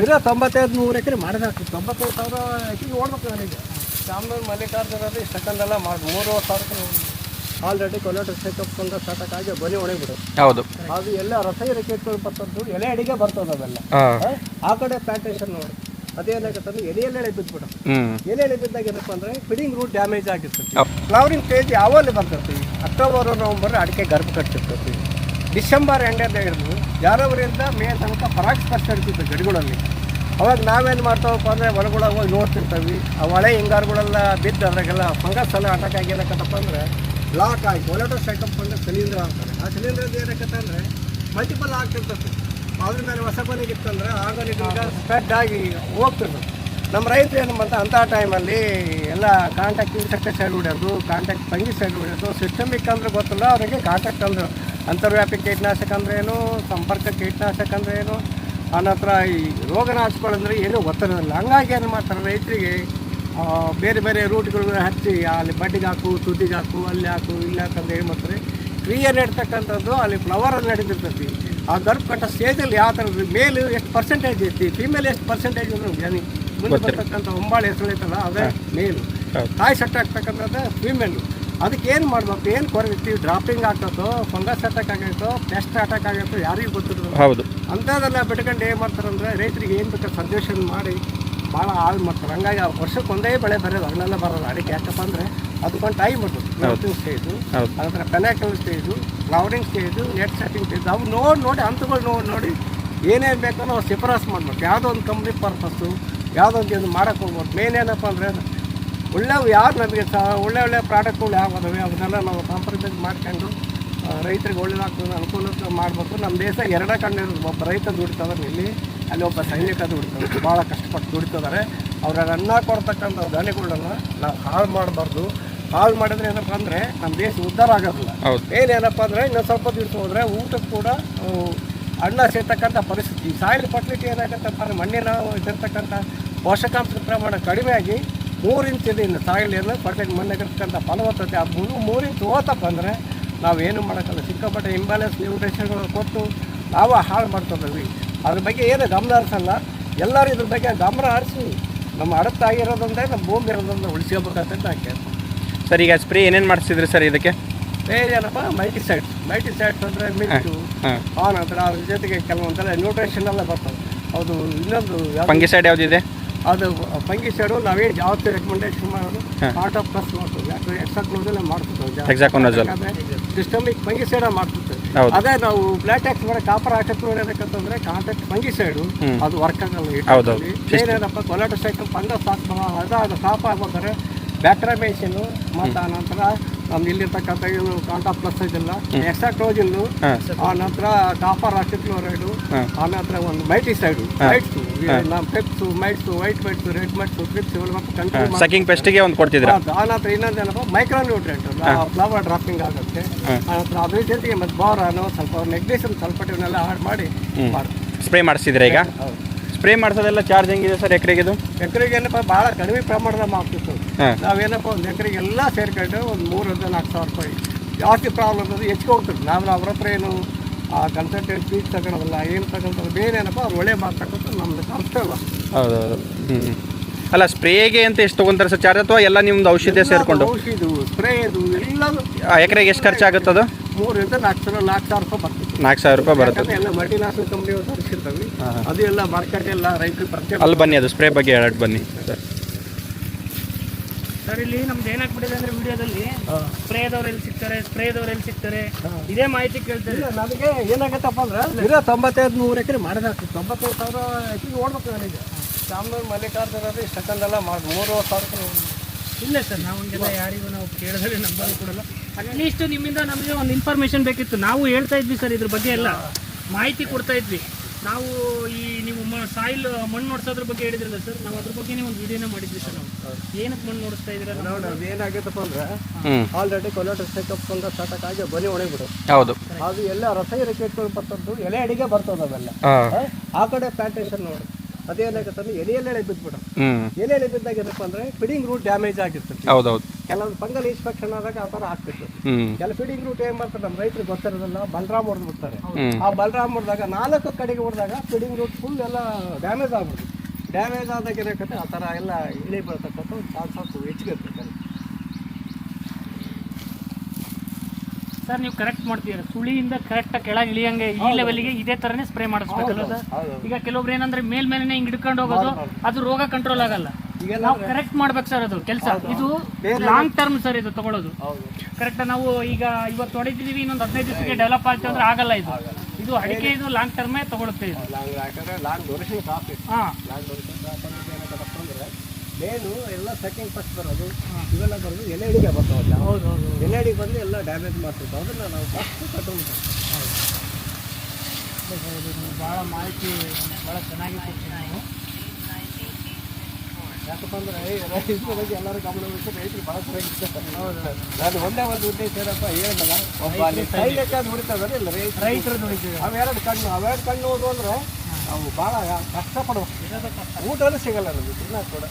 ಇರೋ ತೊಂಬತ್ತೈದು ನೂರು ಎಕರೆ ಮಾಡಿದಾಕ್ತಿ ತೊಂಬತ್ತೈದು ಸಾವಿರ ಎಕರೆ ಓಡ್ಬೇಕು ನನಗೆ ಚಾಮರಾಜ ಮಲ್ಲಿಕಾರ್ಜುನ ಇಷ್ಟಕ್ಕಂದೆಲ್ಲ ಮಾಡಿ ಮೂರುವರೆ ಸಾವಿರ ಆಲ್ರೆಡಿ ಕೊಲಾಟ ಚೆಕಪ್ ಬಂದ ಸ್ಟಾರ್ಟಾಗಿ ಬರೀ ಒಣಗಿಬಿಡು ಹೌದು. ಅದು ಎಲ್ಲ ರಸ ರೆಕೆಟ್ಗಳು ಬರ್ತದ್ದು ಎಲೆ ಅಡಿಗೆ ಬರ್ತದೆ ಅವೆಲ್ಲ. ಆ, ಕಡೆ ಪ್ಲಾಂಟೇಶನ್ ನೋಡಿ. ಅದೇನಾಗತ್ತಂದ್ರೆ ಎಲೆ ಎಲೆ ಬಿದ್ದುಬಿಡು ಎಲೆ ಎಲೆ ಬಿದ್ದಾಗ ಏನಪ್ಪ ಅಂದ್ರೆ ಫಿಡಿಂಗ್ ರೂಟ್ ಡ್ಯಾಮೇಜ್ ಆಗಿರ್ತೈತಿ ಫ್ಲವರಿಂಗ್ ಸ್ಟೇಜ್ ಯಾವಲ್ಲಿ ಬರ್ತೈತಿ ಅಕ್ಟೋಬರ್ ನವಂಬರ್ ಅಡಿಕೆ ಗರ್ಭ ಕಟ್ಟಿರ್ತೈತಿ ಡಿಸೆಂಬರ್ ಎಂಡಲ್ಲಿ ಹಿಡಿದು ಜನವರಿಯಿಂದ ಮೇ ತನಕ ಪರಾಗಸ್ಪರ್ಶ ಇರ್ತಿತ್ತು ಗಡಿಗಳಲ್ಲಿ. ಅವಾಗ ನಾವೇನು ಮಾಡ್ತಾವಪ್ಪ ಅಂದರೆ ಒಳಗೊಳಗೆ ಹೋಗಿ ನೋಡ್ತಿರ್ತೀವಿ. ಆ ಹೊಳೆ ಹಿಂಗಾರುಗಳೆಲ್ಲ ಬಿದ್ದು ಅದ್ರಾಗೆಲ್ಲ ಫಂಗಸ್ ಎಲ್ಲ ಅಟ್ಯಾಕ್ ಆಗಿ ಅಂದರೆ ಲಾಕ್ ಆಗಿ ಒಲೆಟೋ ಸೈಕಪ್ ಅಂದರೆ ಸಿಲಿಂಡರ್ ಆಗ್ತಾರೆ ಆ ಸಿಲಿಂಡ್ರದ್ದು ಏನಕ್ಕತ್ತ ಅಂದರೆ ಮಲ್ಟಿಪಲ್ ಆಗ್ತಿರ್ತೈತಿ ಅದ್ರ ಮೇಲೆ ಹೊಸ ಇತ್ತಂದ್ರೆ ಆರ್ಗಾನಿಕ್ ಸ್ಪ್ರೆಡ್ ಆಗಿ ಹೋಗ್ತಿರ್ತದೆ ನಮ್ಮ ರೈತರು ಏನು ಮಾಡ್ತಾರೆ ಅಂಥ ಟೈಮಲ್ಲಿ ಎಲ್ಲ ಕಾಂಟ್ಯಾಕ್ಟ್ ಇನ್ಸೆಕ್ಟಿಸೈಡ್ ಹೊಡೆಯೋದು ಕಾಂಟ್ಯಾಕ್ಟ್ ಫಂಗಿಸೈಡ್ ಹೊಡೆಯೋದು ಸಿಸ್ಟಮಿಕ್ ಅಂದ್ರೆ ಗೊತ್ತಿಲ್ಲ, ಅವರಿಗೆ ಕಾಂಟ್ಯಾಕ್ಟ್ ಅಂದ್ರೆ ಅಂತರ್ವ್ಯಾಪಿ ಕೀಟನಾಶಕ ಅಂದ್ರೆ ಏನು? ಸಂಪರ್ಕ ಕೀಟನಾಶಕ ಅಂದ್ರೆ ಏನು? ಆನಂತರ ಈ ರೋಗನಾಶಕಗಳಂದ್ರೆ ಏನೂ ಗೊತ್ತಿರೋದಿಲ್ಲ ಹಂಗಾಗಿ ಏನು ಮಾಡ್ತಾರೆ ರೈತರಿಗೆ ಬೇರೆ ಬೇರೆ ರೂಟ್ಗಳು ಹಚ್ಚಿ ಅಲ್ಲಿ ಬಡ್ಡಿಗೆ ಹಾಕು ತುದಿಗೆ ಹಾಕು ಅಲ್ಲಿ ಹಾಕು ಇಲ್ಲಿ ಹಾಕಂದ್ರೆ ಏನು ಮಾಡ್ತಾರೆ? ಕ್ರಿಯೆ ನೆಡ್ತಕ್ಕಂಥದ್ದು ಅಲ್ಲಿ ಫ್ಲವರ್ ಅಲ್ಲಿ ನಡೀತಿರ್ತೈತಿ ಆ ಗರ್ಭ ಕಟ್ಟ ಸ್ಟೇಜಲ್ಲಿ ಯಾವ ಥರ ಮೇಲ್ ಎಷ್ಟು ಪರ್ಸೆಂಟೇಜ್ ಐತಿ? ಫೀಮೇಲ್ ಎಷ್ಟು ಪರ್ಸೆಂಟೇಜ್ ಅಂದ್ರೆ ಜನಿ ಮುಂದೆ ಬರ್ತಕ್ಕಂಥ ಒಂಬಾಳೆ ಹೆಸರು ಐತಲ್ಲ ಅದೇ ಮೇಲು ತಾಯಿ ಸೆಟ್ ಆಗ್ತಕ್ಕಂಥದ್ದು ಫೀಮೇಲು ಅದಕ್ಕೆ ಏನು ಮಾಡಬೇಕು? ಏನು ಕೊರತೆ ಡ್ರಾಪಿಂಗ್ ಆಗ್ತದೋ ಫಂಗಸ್ ಅಟ್ಯಾಕ್ ಆಗೈತೋ ಪೆಸ್ಟ್ ಅಟ್ಯಾಕ್ ಆಗೈತೋ ಯಾರಿಗೂ ಗೊತ್ತಿರೋದು ಹೌದು. ಅಂಥದ್ದೆಲ್ಲ ಬಿಟ್ಕೊಂಡು ಏನು ಮಾಡ್ತಾರಂದ್ರೆ ರೈತರಿಗೆ ಏನು ಬೇಕಾದ್ರೆ ಸಜೆಷನ್ ಮಾಡಿ ಭಾಳ ಹಾಳು ಮಾಡ್ತಾರೆ. ಹಂಗಾಗಿ ವರ್ಷಕ್ಕೆ ಒಂದೇ ಬೆಳೆ ಬರೋದು ಹಣ್ಣೆಲ್ಲ ಬರೋಲ್ಲ ಅಡಿಕೆ ಯಾಕಪ್ಪ ಅಂದರೆ ಅದಕ್ಕೊಂದು ಟೈಮ್ ಬರ್ತದೆ ಗ್ರೋತಿಂಗ್ ಸ್ಟೇಜು ಅದರ panicle stage flowering stage nut setting stage ಅವು ನೋಡಿ ನೋಡಿ ಹಂತಗಳು ನೋಡಿ ನೋಡಿ ಏನೇನು ಬೇಕೋ ನಾವು ಶಿಫಾರಸ್ ಮಾಡ್ಬೇಕು. ಯಾವುದೋ ಒಂದು ಕಂಪ್ನಿ ಪರ್ಪಸ್ಸು ಯಾವುದೋ ಒಂದು ಮಾಡೋಕ್ಕೆ ಹೋಗ್ಬೋದು ಮೇನ್ ಏನಪ್ಪ ಅಂದರೆ ಒಳ್ಳೆವು ಯಾರು ನಮಗೆ ಸ ಒಳ್ಳೆ ಒಳ್ಳೆ ಪ್ರಾಡಕ್ಟ್ಗಳು ಯಾವ ಅದಾವೆ ಅವನ್ನೆಲ್ಲ ನಾವು ಕಾಂಪ್ರಮೈಸ್ ಮಾಡ್ಕೊಂಡು ರೈತರಿಗೆ ಒಳ್ಳೇದಾಗ್ತದೆ ಅನುಕೂಲ ಮಾಡಬೇಕು. ನಮ್ಮ ದೇಶ ಎರಡೇ ಕಣ್ಣು ಇರೋದು ಒಬ್ಬ ರೈತ ದುಡಿತದಾನೆ ಇಲ್ಲಿ ಅಲ್ಲಿ ಒಬ್ಬ ಸೈನಿಕ ದುಡಿತಾರೆ ಭಾಳ ಕಷ್ಟಪಟ್ಟು ದುಡಿತಿದ್ದಾರೆ. ಅವ್ರ ಅನ್ನ ಕೊಡ್ತಕ್ಕಂಥ ಧಾನ್ಯಗಳನ್ನ ನಾವು ಹಾಳು ಮಾಡಬಾರ್ದು. ಹಾಳು ಮಾಡಿದ್ರೆ ಏನಪ್ಪ ಅಂದರೆ ನಮ್ಮ ದೇಶ ಉದ್ಧಾರ ಆಗೋದಿಲ್ಲ. ಏನೇನಪ್ಪ ಅಂದರೆ ಇನ್ನೊಂದು ಸ್ವಲ್ಪ ದಿವಸ ಹೋದರೆ ಊಟಕ್ಕೆ ಕೂಡ ಅಣ್ಣ ಅನ್ನ ಸೇರ್ತಕ್ಕಂಥ ಪರಿಸ್ಥಿತಿ. ಸಾಯಿಲ್ ಫರ್ಟಿಲಿಟಿ ಏನಾಗತ್ತಪ್ಪ ಅಂದರೆ ಮಣ್ಣಿನ ಇದಿರ್ತಕ್ಕಂಥ ಪೋಷಕಾಂಶದ ಪ್ರಮಾಣ ಕಡಿಮೆ ಆಗಿ ಮೂರು ಇಂಚ್ ಇದೆ ಇನ್ನು ಸಾಯಿಲ್ ಏನು ಫರ್ಟಿಲಿಟಿ ಮಣ್ಣಿಗಿರ್ತಕ್ಕಂಥ ಫಲವತ್ತತೆ ಆ ಮೂರು ಮೂರು ಇಂಚ್ ಹೋತಪ್ಪ ಅಂದರೆ ನಾವೇನು ಮಾಡೋಕ್ಕಲ್ಲ ಸಿಕ್ಕಾಪಟ್ಟೆ ಇಂಬ್ಯಾಲೆನ್ಸ್ ನ್ಯೂಟ್ರಿಷನ್ಗಳು ಕೊಟ್ಟು ನಾವು ಹಾಳು ಮಾಡ್ತಿದ್ದೀವಿ ಅದ್ರ ಬಗ್ಗೆ ಏನು ಗಮನ ಹರಿಸಲ್ಲ. ಎಲ್ಲರೂ ಇದ್ರ ಬಗ್ಗೆ ಗಮನ ಹರಿಸಿ. ನಮ್ಮ ಅಡತ್ತಾಗಿರೋದಂದ್ರೆ ನಮ್ಮ ಭೂಮಿ ಇರೋದನ್ನ ಉಳಿಸ್ಕೋಬೇಕಂತ ಹಾಕಿ ಸರ್ ಈಗ ಸ್ಪ್ರೇ ಏನೇನು ಮಾಡಿಸಿದ್ರಿ ಸರ್ ಇದಕ್ಕೆ? ಬೇರೆ ಏನಪ್ಪ? ಮೈಟಿ ಸೈಡ್ಸ್ ಮೈಟಿ ಸೈಡ್ಸ್ ಅಂದರೆ ಮಿಟ್ಟು ಆ ನಂತರ ಅದ್ರ ಜೊತೆಗೆ ಕೆಲವೊಂದೆಲ್ಲ ನ್ಯೂಟ್ರಿಷನ್ ಎಲ್ಲ ಬರ್ತವೆ ಅದು ಇನ್ನೊಂದು ಯಾವ್ದು- ಫಂಗಿಸೈಡ್ ಯಾವುದಿದೆ ಅದು ಫಂಗಿ ಸೈಡು ನಾವೇನು ಯಾವತ್ತೂ ರೆಕಮೆಂಡೇಶನ್ ಮಾಡೋದು. ಪಾರ್ಟ್ ಆಫ್ ಪ್ಲಸ್ ಮಾಡ್ತೀವಿ. ಯಾಕೆ ಎಕ್ಸಾಕ್ಟ್ ಮಾಡ್ತಿದ್ವಿ Hexaconazole. ಸಿಸ್ಟಮಿಕ್ ಫಂಗಿ ಸೈಡ ಮಾಡ್ತಿರ್ತೀವಿ. ಅದೇ ನಾವು ಬ್ಲಾಟೆಕ್ಸ್ ಮಾಡಿ ಕಾಪರ್ ಹಾಕಕ್ಕೆ ನೋಡಬೇಕಂತಂದ್ರೆ ಕಾಂಟ್ಯಾಕ್ಟ್ ಫಂಗಿ ಸೈಡು ಅದು ವರ್ಕ್ ಆಗಲ್ಲ. ಏನೇನಪ್ಪ ಕೊಲಾಟ ಸೈಕಲ್ ಫಂಗಸ್ ಹಾಕ್ಬಾರ ಅದಾದ ಕಾಪ ಆಗ್ಬೇಕಾದ್ರೆ ಬ್ಯಾಕ್ಟ್ರಾಮೇಷನು ಮತ್ತು ಆ ನಂತರ ನಮ್ದು ಇಲ್ಲಿರ್ತಕ್ಕಂಥ ಇದು ಕಾಂಟಾ ಪ್ಲಸ್ ಇದೆಲ್ಲ ಎಕ್ಸ್ಟ್ರಾ ಕ್ಲೋಜಿಲ್ಲು ಆ ನಂತರ ಕಾಪರ್ ಆಕ್ಸಿಕ್ಲೋರೈಡು ರೈಡು ಆ ನಂತರ ಒಂದು ಮೈಟಿ ಸೈಡು ಹಾ. PEPSU mites white mites red mites ಇವೆಲ್ಲ ಮತ್ತೆ ಕಂಟ್ರೋಲ್ ಸಕಿಂಗ್ ಪೆಸ್ಟಿಗೆ ಒಂದು ಕೊಡ್ತಿದ್ರ ಆನಂತರ ಇನ್ನೊಂದು ಏನಪ್ಪ ಮೈಕ್ರೋ ನ್ಯೂಟ್ರೆಂಟ್ ಫ್ಲವರ್ ಡ್ರಾಪಿಂಗ್ ಆಗುತ್ತೆ. ಹಾ. ಆ ನಂತರ ಅದ್ರ ಜೊತೆಗೆ ಮತ್ತೆ ಬೋರಾನು ಸ್ವಲ್ಪ ನೆಗ್ನೇಷಿಯಮ್ ಸಲ್ಫೇಟ್ ಇವನ್ನೆಲ್ಲ ಆಡ್ ಮಾಡಿ ಸ್ಪ್ರೇ ಮಾಡಿಸಿದ್ರೆ ಈಗ? ಸ್ಪ್ರೇ ಮಾಡಿಸೋದೆಲ್ಲ ಚಾರ್ಜ್ ಹೆಂಗಿದೆ ಸರ್ ಎಕರೆಗೆ ಇದು? ಎಕರೆಗೆ ಏನಪ್ಪ ಭಾಳ ಕಡಿಮೆ ಪ್ರಮಾಣದ ಮಾಡ್ತಿತ್ತು ನಾವೇನಪ್ಪ ಒಂದು ಎಕರೆಗೆ ಎಲ್ಲ ಸೇರ್ಕೊಂಡು ಒಂದು ಮೂರರಿಂದ ನಾಲ್ಕು ಸಾವಿರ ರೂಪಾಯಿ. ಜಾಸ್ತಿ ಪ್ರಾಬ್ಲಮ್ ಅದು ಹೆಚ್ಚಿಗೆ ಹೋಗ್ತದೆ. ನಾವು ಅವ್ರ ಹತ್ರ ಏನು ಆ ಕನ್ಸಲ್ಟೆಂಟ್ ಫೀಸ್ ತಗೊಳೋದಲ್ಲ ಏನು ತಗೊಳ್ತಾರೆ ಬೇರೆ ಏನಪ್ಪ ಅವ್ರು ಒಳ್ಳೆ ಮಾಡ್ತಕ್ಕಂಥ ನಮ್ದು ಕರ್ತವ್ಯ ಹೌದು ಹೌದು ಹ್ಞೂ ಅಲ್ಲ ಸ್ಪ್ರೇಗೆ ಅಂತ ಎಷ್ಟು ತೊಗೊಂತಾರೆ ಸರ್ ಚಾರ್ಜ್ ಅಥವಾ ಎಲ್ಲ ನಿಮ್ದು ಔಷಧಿ ಸೇರಿಕೊಂಡು? ಔಷಧಿ ಸ್ಪ್ರೇ ಇದು ಎಲ್ಲದು. ಎಕರೆಗೆ ಎಷ್ಟು ಖರ್ಚಾಗುತ್ತದು ಮೂರರಿಂದ ನಾಲ್ಕು ಸಾವಿರ ನಾಲ್ಕು ಸಾವಿರ ರೂಪಾಯಿ ಬರ್ತದೆ. ನಾಲ್ಕು ಸಾವಿರ ರೂಪಾಯಿ ಬರುತ್ತೆ. ಎಲ್ಲ ಮಲ್ಟಿನ್ಯಾಷನಲ್ ಕಂಪ್ನಿ ತರಿಸಿರ್ತಾವೆ. ಅದು ಎಲ್ಲ ಮಾರ್ಕೆಟ್ ಎಲ್ಲ ರೈತರಿಗೆ ಅಲ್ಲಿ ಬನ್ನಿ ಅದು ಸ್ಪ್ರೇ ಬಗ್ಗೆ ಹೇಳಟ್ ಬನ್ನಿ. ಸರ್. ಸರ್ ಇಲ್ಲಿ ನಮ್ದು ಏನಾಗ್ಬಿಟ್ಟಿದೆ ಅಂದ್ರೆ ವಿಡಿಯೋದಲ್ಲಿ. ಸ್ಪ್ರೇದವ್ರು ಎಲ್ಲಿ ಸಿಗ್ತಾರೆ ಸ್ಪ್ರೇದವ್ರು ಎಲ್ಲಿ ಸಿಗ್ತಾರೆ? ಇದೇ ಮಾಹಿತಿ ಕೇಳ್ತಾರೆ ಇಲ್ಲ ನಮಗೆ ಏನಾಗತ್ತಪ್ಪ ಅಂದ್ರೆ ಇರೋ ತೊಂಬತ್ತೈದು ನೂರು ಎಕರೆ ಮಾಡಿದಾಗ್ತದೆ ತೊಂಬತ್ತೈದು ಸಾವಿರ ಎಕರೆ ಓಡ್ಬೇಕು ನನಗೆ ಚಾಮರಾಜ ಮಲ್ಲಿಕಾರ್ಜುನರು ಇಷ್ಟಕ್ಕಂದೆಲ್ಲ ಮಾಡಿ ಮೂರುವರೆ ಸಾವಿರ ಇಲ್ಲ ಸರ್ ನಾವು ಹಂಗೆಲ್ಲ ಯಾರಿಗೂ ನಾವು ಕೇಳಿದ್ರೆ ನಂಬರ್ ಕೊಡಲ್ಲ. ಅಟ್ಲೀಸ್ಟ್ ನಿಮ್ಮಿಂದ ನಮಗೆ ಒಂದು ಇನ್ಫಾರ್ಮೇಶನ್ ಬೇಕಿತ್ತು. ನಾವು ಹೇಳ್ತಾ ಇದ್ವಿ ಸರ್ ಇದ್ರ ಬಗ್ಗೆ ಎಲ್ಲ. ಮಾಹಿತಿ ಕೊಡ್ತಾ ಇದ್ವಿ. ನಾವು ಈ ನೀವು ಸಾಯಿಲ್ ಮಣ್ಣು ನೋಡ್ಸೋದ್ರ ಬಗ್ಗೆ ಹೇಳಿದ್ರಲ್ಲ ಸರ್ ನಾವು ಅದ್ರ ಬಗ್ಗೆ ಒಂದು ವಿಡಿಯೋನ ಮಾಡಿದ್ವಿ ಸರ್ ನಾವು. ಏನಕ್ಕೆ ಮಣ್ಣು ನೋಡಿಸ್ತಾ ಇದ್ದೀರಾ ನಾವು ನೋಡಿ ಅದು ಏನಾಗತ್ತಪ್ಪ ಅಂದ್ರೆ ಆಲ್ರೆಡಿ ಕೊಲಾಟ ಸೆಟಪ್ ಬಂದ ಸ್ಟಾರ್ಟ್ ಆಗಿ ಬನಿ ಒಣಗಿಬಿಡು. ಹೌದು. ಅದು ಎಲ್ಲ ರಸ ರೆಕೆಟ್ಗಳು ಬರ್ತದ್ದು ಎಲೆ ಅಡಿಗೆ ಬರ್ತದೆ ಅವೆಲ್ಲ ಆ? ಆ ಕಡೆ ಪ್ಲಾಂಟೇಶನ್ ನೋಡಿ. ಅದೇನಾಗುತ್ತೆ ಎಲೆಯಲ್ಲಿ ಎಳೆ ಬಿದ್ದುಬಿಡುತ್ತೆ ಎಲೆ ಎಲೆ ಬಿದ್ದಾಗ ಏನಪ್ಪ ಅಂದ್ರೆ ಫಿಡಿಂಗ್ ರೂಟ್ ಡ್ಯಾಮೇಜ್ ಆಗಿರ್ತದೆ ಹೌದೌದು. ಕೆಲವೊಂದು ಫಂಗಲ್ ಇನ್ಸ್ಪೆಕ್ಷನ್ ಆದಾಗ ಆ ತರ ಆಗ್ತಿತ್ತು. ಕೆಲ ಫೀಡಿಂಗ್ ರೂಟ್ ಏನ್ ಮಾಡ್ತಾರೆ ನಮ್ಮ ರೈತರು ಗೊತ್ತಿರೋದಲ್ಲ ಬಲರಾಮ್ ಹೊಡೆದು ಬಿಡ್ತಾರೆ. ಆ ಬಲರಾಮ್ ಹೊಡೆದಾಗ ನಾಲ್ಕು ಕಡೆಗೆ ಹೊಡೆದಾಗ ಫೀಡಿಂಗ್ ರೂಟ್ ಫುಲ್ ಎಲ್ಲ ಡ್ಯಾಮೇಜ್ ಆಗ್ಬಿಡುತ್ತೆ ಡ್ಯಾಮೇಜ್ ಆದಾಗ ಏನಾಗುತ್ತೆ ಆ ಥರ ಎಲ್ಲ ಇಳಿ ಬೀಳ್ತಕ್ಕಂಥ ಚಾನ್ಸಸ್ ಹೆಚ್ಚಿಗೆ ಇರ್ತದೆ ಸರ್ ನೀವು ಕರೆಕ್ಟ್ ಮಾಡ್ತೀರಾ? ಸುಳಿಯಿಂದ ಕರೆಕ್ಟ್ ಕೆಳಗೆ ಇಳಿಯಂಗೆ ಈ ಲೆವೆಲ್ಗೆ ಇದೇ ತರನೇ ಸ್ಪ್ರೇ ಮಾಡಿಸ್ಬೇಕಲ್ಲ ಸರ್? ಈಗ ಕೆಲವೊಬ್ರು ಏನಂದ್ರೆ ಮೇಲ್ ಮೇಲೆ ಹಿಂಗ್ ಹಿಡ್ಕೊಂಡು ಹೋಗೋದು ಅದು ರೋಗ ಕಂಟ್ರೋಲ್ ಆಗಲ್ಲ. ನಾವು ಕರೆಕ್ಟ್ ಮಾಡ್ಬೇಕು ಸರ್ ಅದು ಕೆಲಸ. ಇದು ಲಾಂಗ್ ಟರ್ಮ್ ಸರ್ ಇದು ತಗೊಳ್ಳೋದು ಕರೆಕ್ಟ್ ನಾವು ಈಗ ಇವತ್ತು ಹೊಡಿತಿದೀವಿ ಇನ್ನೊಂದು ಹದಿನೈದು ದಿವಸಕ್ಕೆ ಡೆವಲಪ್ ಆಗ್ತದೆ ಅಂದ್ರೆ ಆಗಲ್ಲ ಇದು. ಇದು ಅಡಿಕೆ ಇದು ಲಾಂಗ್ ಟರ್ಮೇ ತಗೊಳುತ್ತೆ ಇದು. ಮೇನು ಎಲ್ಲ ಸೆಕೆಂಡ್ ಫಸ್ಟ್ ಬರೋದು ಇವೆಲ್ಲ ಬರೋದು ಎಲೆ ಅಡಿಗೆ ಬರ್ತಾವಲ್ಲ ಹೌದು ಹೌದು ಎಲೆ ಅಡಿಗೆ ಬಂದು ಎಲ್ಲ ಡ್ಯಾಮೇಜ್ ಮಾಡ್ತಿರ್ತಾವೆ ಅದನ್ನ ನಾವು ಫಸ್ಟ್ ಕಂಟ್ರೋಲ್ ಭಾಳ ಮಾಹಿತಿ ಭಾಳ ಚೆನ್ನಾಗಿ ಕೊಡ್ತೀನಿ ನೀವು. ಯಾಕಪ್ಪ ಅಂದ್ರೆ ರೈತರ ಬಗ್ಗೆ ಎಲ್ಲರೂ ಗಮನ ವಹಿಸಿ ರೈತರು ಭಾಳ ಚೆನ್ನಾಗಿ ನಾನು ಒಂದೇ ಒಂದು ಉದ್ದೇಶ ಏನಪ್ಪ ಏನಲ್ಲ ಒಬ್ಬ ಅಲ್ಲಿ ಕೈ ಲೆಕ್ಕ ನುಡಿತದ್ರೆ ಇಲ್ಲ ರೈತ ರೈತರು ದುಡಿತೀವಿ ಅವೆರಡು ಕಣ್ಣು ಅವೆರಡು ಕಣ್ಣು ಹೋದ್ರು ಅಂದ್ರೆ ನಾವು ಭಾಳ ಕಷ್ಟಪಡುವ. ಊಟನೂ ಸಿಗಲ್ಲ ನಮಗೆ ತಿನ್ನಕ್ಕೆ ಕೂಡ.